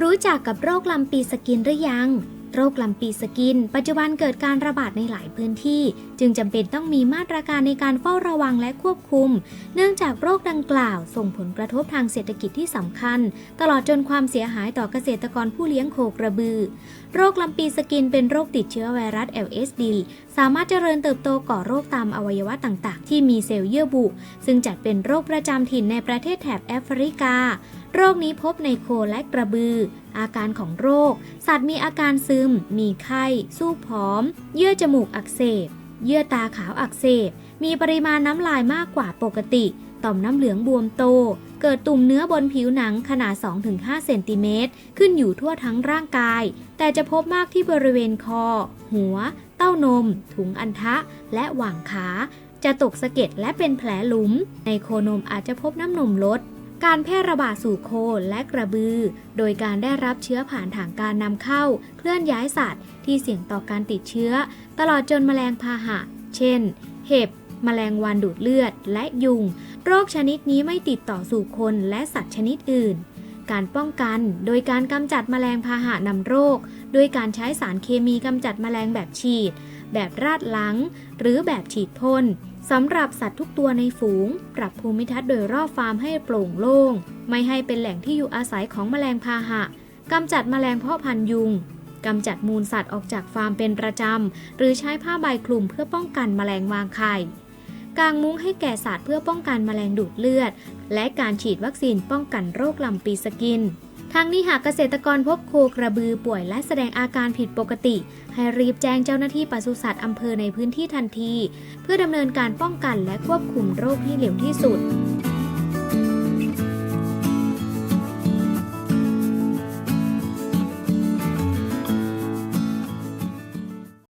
รู้จักกับโรคลำปีสกินหรือยัง โรคลำปีสกิน ปัจจุบันเกิดการระบาดในหลายพื้นที่ จึงจำเป็นต้องมีมาตรการในการเฝ้าระวังและควบคุม เนื่องจากโรคดังกล่าว ส่งผลกระทบทางเศรษฐกิจที่สำคัญ ตลอดจนความเสียหายต่อเกษตรกรผู้เลี้ยงโคกระบือ โรคลำปีสกินเป็นโรคติดเชื้อไวรัส LSD สามารถเจริญเติบโตก่อโรคตามอวัยวะต่าง ๆ ที่มีเซลล์เยื่อบุซึ่งจัดเป็นโรคประจำถิ่นในประเทศแถบแอฟริกา โรคนี้พบในโคและกระบือ อาการของโรค สัตว์มีอาการซึม มีไข้ สู้ผอม เยื่อจมูกอักเสบ เยื่อตาขาวอักเสบ มีปริมาณน้ำลายมากกว่าปกติ ต่อมน้ำเหลืองบวมโต เกิดตุ่มเนื้อบนผิวหนังขนาด 2-5 เซนติเมตร ขึ้นอยู่ทั่วทั้งร่างกาย แต่จะพบมากที่บริเวณคอ หัว เต้านม ถุงอันทะ และหว่างขาจะตกสะเก็ดและเป็นแผลหลุม ในโคนมอาจจะพบน้ำนมลด การแพร่ระบาดสู่โคและกระบือ โดยการได้รับเชื้อผ่านทางการนำเข้า เคลื่อนย้ายสัตว์ ที่เสี่ยงต่อการติดเชื้อ ตลอดจนแมลงพาหะ เช่น เห็บ แมลงวันดูดเลือด และยุง โรคชนิดนี้ไม่ติดต่อสู่คนและสัตว์ชนิดอื่น การป้องกันโดยการกำจัดแมลงพาหะนำโรค ด้วยการใช้สารเคมีกำจัดแมลงแบบฉีด แบบราดหลัง หรือแบบฉีดพ่น สำหรับสัตว์ทุกตัวในฝูง ปรับภูมิทัศน์โดยรอบฟาร์มให้โปร่งโล่ง ไม่ให้เป็นแหล่งที่อยู่อาศัยของแมลงพาหะกำจัดแมลงเพาะพันธุ์ยุงกำจัดมูลสัตว์ออกจากฟาร์มเป็นประจำ หรือใช้ผ้าใบคลุมเพื่อป้องกันแมลงวางไข่ กางมุ้งให้แก่สัตว์เพื่อป้องกันแมลงดูดเลือด และการฉีดวัคซีนป้องกันโรคลำปีสกินทั้งนี้หากเกษตรกรพบโคกระบือป่วยและแสดงอาการผิดปกติ ให้รีบแจ้งเจ้าหน้าที่ปศุสัตว์อำเภอในพื้นที่ทันที เพื่อดำเนินการป้องกันและควบคุมโรคให้เร็วที่สุด